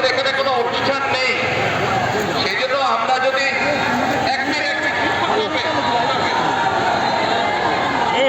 আমাদের এখানে কোনো অনুষ্ঠান নেই। সেই জন্য আমরা যদি এক মিনিট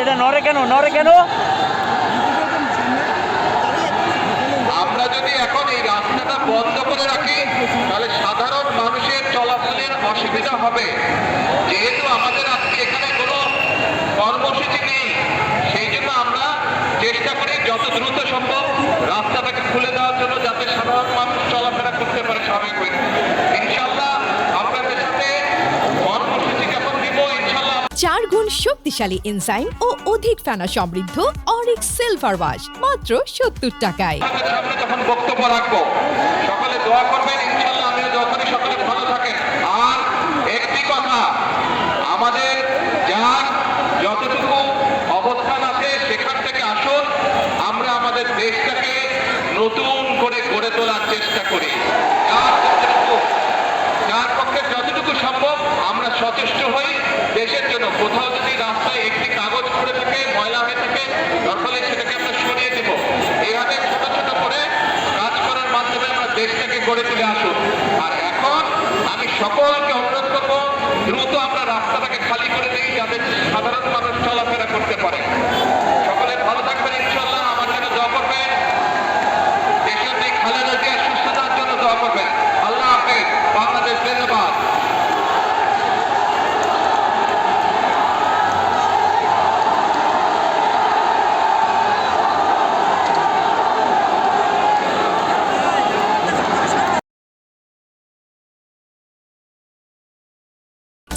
এটা নরে কেন? নরে কেন? সাধারণ মানুষের চলাচলের অসুবিধা হবে। যেহেতু আমাদের আজকে এখানে চার গুণ শক্তিশালী এনজাইম ও অধিক ফেনা সমৃদ্ধ অরিক সিলভার ওয়াশ মাত্র সত্তর টাকায়। যখন বক্তব্য রাখব, সকলে দোয়া করবেন আর একটি কথা, আমাদের যার যতটুকু অবস্থান আছে সেখান থেকে আসুন, আমরা আমাদের দেশটাকে নতুন করে গড়ে তোলার চেষ্টা করি। গড়ে তুলে আসুন। আর এখন আমি সকলকে অনুরোধ করব, দ্রুত আমরা রাস্তাটাকে খালি করে দিই যাতে সাধারণ মানুষ চলাফেরা করতে পারে সকলে ভালো থাকবেন ইনশাল্লাহ আমার জন্য দোয়া করবেন দেশের এই খালেদা জিয়ার সুস্থতার জন্য দোয়া করবেন আল্লাহ হাফেজ বাংলাদেশ ধন্যবাদ